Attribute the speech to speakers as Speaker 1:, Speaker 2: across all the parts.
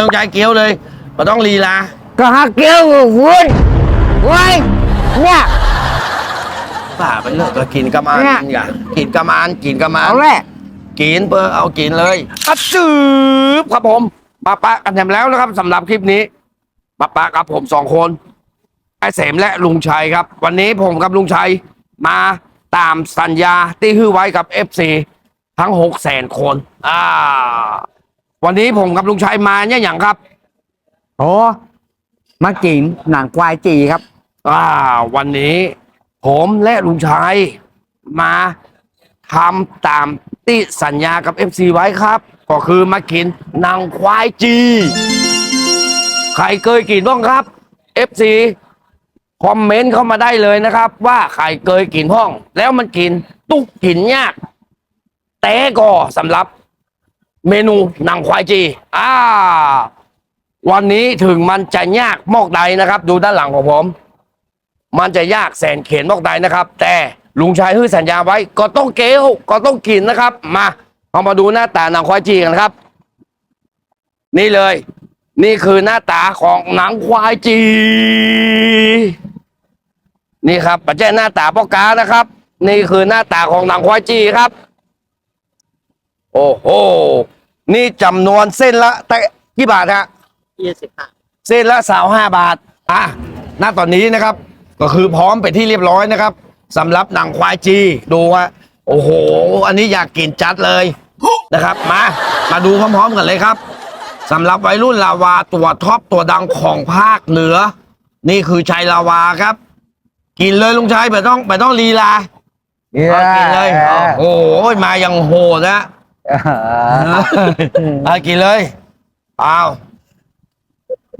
Speaker 1: ต้องใจเกี้ยวเลยไมันต้องลีลา
Speaker 2: ก็ฮักเกี้ยวคุณไว้เนี่ย
Speaker 1: ป่าไปเลยก็กินกระมาน
Speaker 2: เนี่ย
Speaker 1: กินกะกินกระมานกินกระมาน
Speaker 2: เอาแหละ
Speaker 1: กินเปอร์เอากินเลยอัดจืบครับผมปะปะกันแถมแล้วนะครับสำหรับคลิปนี้ปะปะกับผมสองคนไอ้เสมและลุงชัยครับ วันนี้ผมกับลุงชัยมาตามสัญญาที่ฮื้อไว้กับ FC ทั้งหกแสนคนอ่า วันนี้ผมกับลุงชัยมาเนี่ยอย่างครับ
Speaker 2: โอ้มากินหนังควายจีครับ
Speaker 1: อ่า วันนี้ผมและลุงชัยมาทำตามที่สัญญากับ FC ไว้ครับ ก็คือมากินนางควายจี ใครเคยกินบ้างครับ FC คอมเมนต์เข้ามาได้เลยนะครับ ว่าใครเคยกินห้อง แล้วมันกิน ตุกกินยาก แต่ก็สำหรับ เมนูหนางควายจีอ่า วันนี้ถึงมันจะยากมอกใดนะครับ ดูด้านหลังของผม มันจะยากแสนเข็นมอกใดนะครับ แต่ลุงชายฮื้อสัญญาไว้ก็ต้องเกลก็ต้องกินนะครับ มาเอามาดูหน้าตาหนังควายจีกันครับ นี่เลย นี่คือหน้าตาของหนังควายจี นี่ครับปัจจัยหน้าตาพ่อกานะครับ นี่คือหน้าตาของหนังควายจีครับ โอ้โห นี่จำนวนเส้นละแต่กี่บาทฮะ
Speaker 3: ยี่สิบห้า
Speaker 1: เส้นละสาวห้าบาท อะณตอนนี้นะครับ ก็คือพร้อมไปนที่เรียบร้อยนะครับสำหรับหนังควายจีดูว่า โอ้โห อันนี้อยากกินจัดเลยนะครับ มา มาดูพร้อมๆกันเลยครับสำหรับวัยรุ่นลาวาตัวท็อปตัวดังของภาคเหนือ นี่คือชัยลาวาครับ กินเลยลุงชัยไม่ต้องไม่ต้องลีลาเอากินเลย โอ้โห มายังโหดนะ เอากินเลยเอา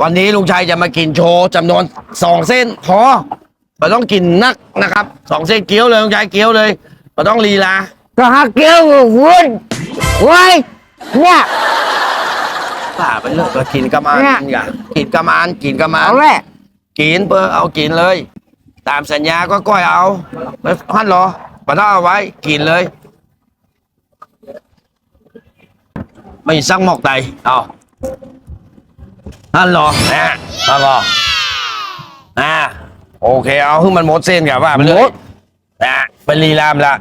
Speaker 1: วันนี้ลุงชัยจะมากินโชว์จำนวนสองเส้นพอเราต้องกินนักนะครับสองเส้นเกี๊ยวเลยลุงชัยเกี๊ยวเลยเราต้องลีลา
Speaker 2: ก็ฮักเกี้ยวคุณไว้เนี่ย
Speaker 1: ป่าไปเลยก็กินกระมาน
Speaker 2: เนี่ย
Speaker 1: กินกะกินกระมานกินกระมาน
Speaker 2: เอาแหละ
Speaker 1: กินเปอร์เอากินเลย ตามสัญญาก็ก้อยเอาแล้วฮั่นเหรอปะต้องเอาไว้กินเลย ไม่ซักหมอกใดเอาฮั่นเหรอนะฮั่นเหรออ่าโอเค เอาให้มันหมดเส้นกับว่าไปเลยนะไปรีรามละ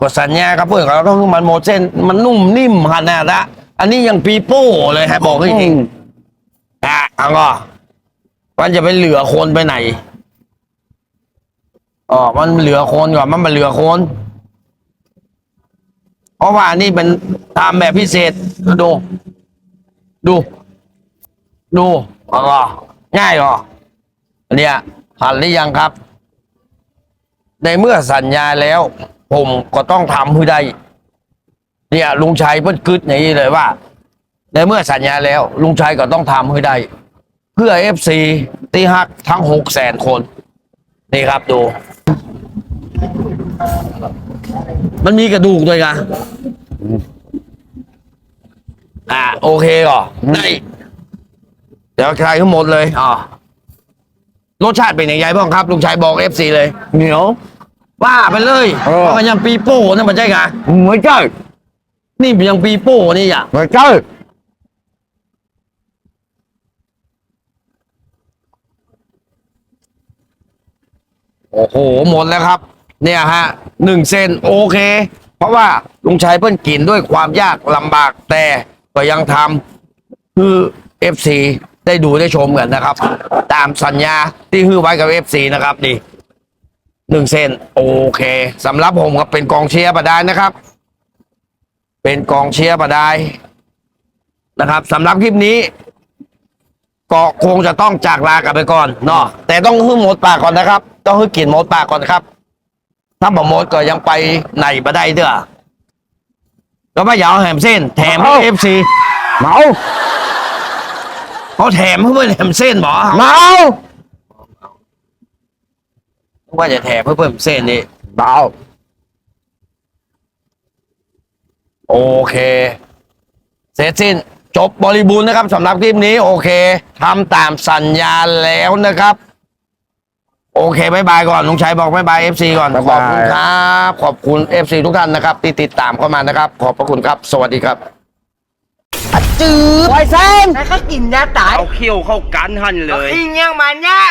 Speaker 1: กดสัญญาครับเพื่อนเราต้องให้มันหมดเส้น มันนุ่มนิ่มขนาดละอันนี้ยังปีโป้เลยฮะบอกให้จริงอะเอาก็มันจะไปเหลือคนไปไหนอ๋อมันเหลือคนก่อนมันมาเหลือคน เพราะว่านี่เป็น ทำแบบพิเศษดู ดู ดูเอง่ายหรอเนี้ยผ่านหรือยังครับ ในเมื่อสัญญาแล้ว ผมก็ต้องทำให้ได้ เนี่ยลุงชัยเพิ่นกึดอย่างนี้เลยว่า ในเมื่อสัญญาแล้ว ลุงชัยก็ต้องทำให้ได้ เพื่อเอฟซีตีฮักทั้งหกแสนคน นี่ครับดู มันมีกระดูกด้วยกัน อ่าโอเคก่อได้เดี๋ยวใครทั้งหมดเลยอ๋อรสชาติเป็นยังไงบ้างครับ ลุงชัยบอกเอฟซีเลย
Speaker 2: เหนียว
Speaker 1: ว่าไปเลย
Speaker 2: เออ
Speaker 1: เพราะมันยังปีโป้นะมันใช่ไง
Speaker 2: ไม่ใช่
Speaker 1: นี่มันยังปีโป้นี่อะ
Speaker 2: ไม่ใช่
Speaker 1: โอ้โหหมดแล้วครับ เนี่ยฮะหนึ่งเซนโอเค เพราะว่าลุงชัยเพิ่นกินด้วยความยากลำบากแต่ ก็ยังทำคือเอฟซีได้ดูได้ชมกันนะครับ ตามสัญญาที่ฮื้อไว้กับเอฟซีนะครับนี่หนึ่งเซนโอเคสำหรับผมก็เป็นกองเชียร์ประดายนะครับ เป็นกองเชียร์ประดายนะครับสำหรับคลิปนี้ ก็คงจะต้องจากลากันไปก่อนเนาะแต่ต้องฮึ่มหมดปากก่อนนะครับ ต้องฮึ่มกลิ่นหมดปากก่อนนครับ ถ้าบ่หมดก็ยังไปไหนมาได้เด้อ ก็ไม่อยากเอาแหมเส้น แถมให้เอฟซี
Speaker 2: เมา
Speaker 1: เขาแถมให้เพื่อนแหมเส้นหมอ
Speaker 2: เมา
Speaker 1: ว่าจะแถมให้เพิ่มเส้นนี่
Speaker 2: เมา
Speaker 1: โอเคเสร็จสิ้นจบบริบูรณ์นะครับสำหรับคลิปนี้ โอเคทำตามสัญญาแล้วนะครับ โอเคบายบายก่อนลุงชัยบอกบายบายเอฟซีก่อน ขอบคุณครับ ขอบคุณเอฟซีทุกท่านนะครับที่ติดตามเข้ามานะครับ ขอบพระคุณครับ สวัสดีครับ
Speaker 3: จืด
Speaker 2: ไวเซน
Speaker 3: แล้วก็กินยาตาย
Speaker 1: เอาเขี้ยวเข้ากันหันเลย
Speaker 3: อิงยังมันเนี่ย